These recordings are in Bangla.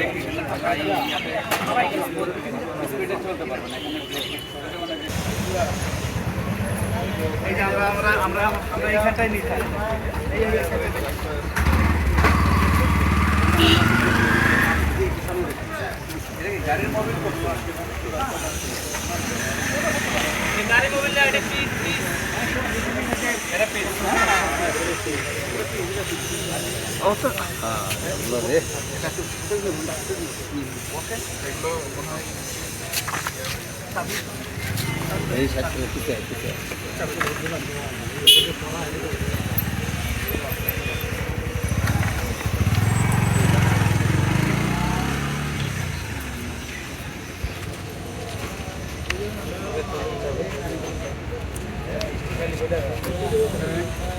ব্রেক থাকা এই যে আমরা আমরা আমরা আমরা এইখানটায় নিই আরো গলা আসলো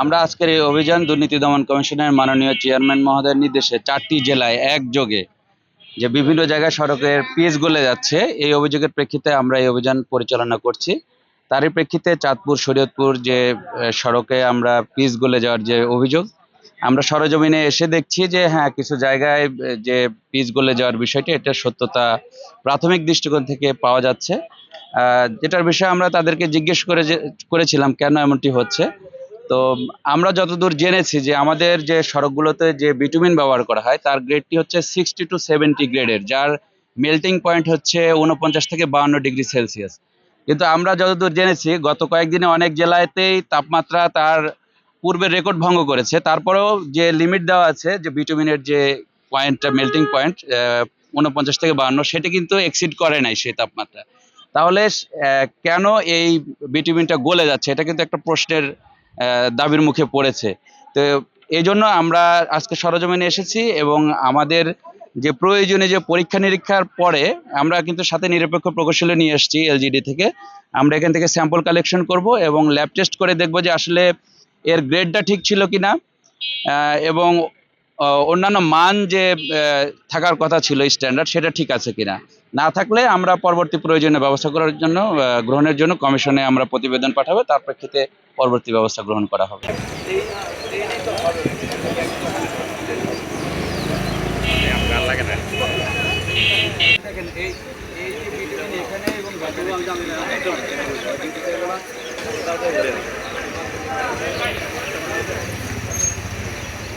আমরা আজকের এই অভিযান দুর্নীতি দমন কমিশনের মাননীয় চেয়ারম্যান মহোদয়ের নির্দেশে চারটি জেলায় একযোগে যে বিভিন্ন জায়গায় সড়কের পিচ গলে যাচ্ছে, এই অভিযোগের প্রেক্ষিতে আমরা এই অভিযান পরিচালনা করছি। তারই প্রেক্ষিতে চাঁদপুর, শরীয়তপুর যে সড়কে আমরা পিচ গলে যাওয়ার যে অভিযোগ, আমরা সরজমিনে এসে দেখছি যে হ্যাঁ কিছু জায়গায় যে পিচ গলে যাওয়ার বিষয়টি, এটা সত্যতা প্রাথমিক দৃষ্টিকোণ থেকে পাওয়া যাচ্ছে। যেটার বিষয়ে আমরা তাদেরকে জিজ্ঞেস করে করেছিলাম কেন এমনটি হচ্ছে। তো আমরা যতদূর জেনেছি যে আমাদের যে সড়কগুলোতে যে বিটুমিন ব্যবহার করা হয়, তার গ্রেডটি হচ্ছে সিক্সটি টু সেভেন্টি গ্রেডের যার মেল্টিং পয়েন্ট হচ্ছে উনপঞ্চাশ থেকে বাউন্ন ডিগ্রি সেলসিয়াস। কিন্তু আমরা যতদূর জেনেছি, গত কয়েকদিনে অনেক জেলাতেই তাপমাত্রা তার পূর্বের রেকর্ড ভঙ্গ করেছে। তারপরেও যে লিমিট দেওয়া আছে, যে বিটুমিনের যে পয়েন্টটা মেল্টিং পয়েন্ট উনপঞ্চাশ থেকে বাউন্ন, সেটা কিন্তু এক্সিড করে নাই সেই তাপমাত্রা। তাহলে কেন এই বিটুমিনটা গলে যাচ্ছে? এটা কিন্তু একটা প্রশ্নের দাবির মুখে পড়েছে। তো এই জন্য আমরা আজকে সরজমিনে এসেছি এবং আমাদের যে প্রয়োজনে যে পরীক্ষা নিরীক্ষার পরে আমরা কিন্তু সাথে নিরপেক্ষ প্রকৌশলী নিয়ে এসেছি এলজিডি থেকে। আমরা এখান থেকে স্যাম্পল কালেকশন করব এবং ল্যাব টেস্ট করে দেখব যে আসলে এর গ্রেডটা ঠিক ছিল কি না এবং অন্যান্য মান যে থাকার কথা ছিল স্ট্যান্ডার্ড সেটা ঠিক আছে কিনা? না থাকলে আমরা পরবর্তী প্রয়োজনীয় ব্যবস্থা করার জন্য গ্রহণের জন্য কমিশনে আমরা প্রতিবেদন পাঠাবো, তার প্রেক্ষিতে পরবর্তী ব্যবস্থা গ্রহণ করা হবে। এখানে এবং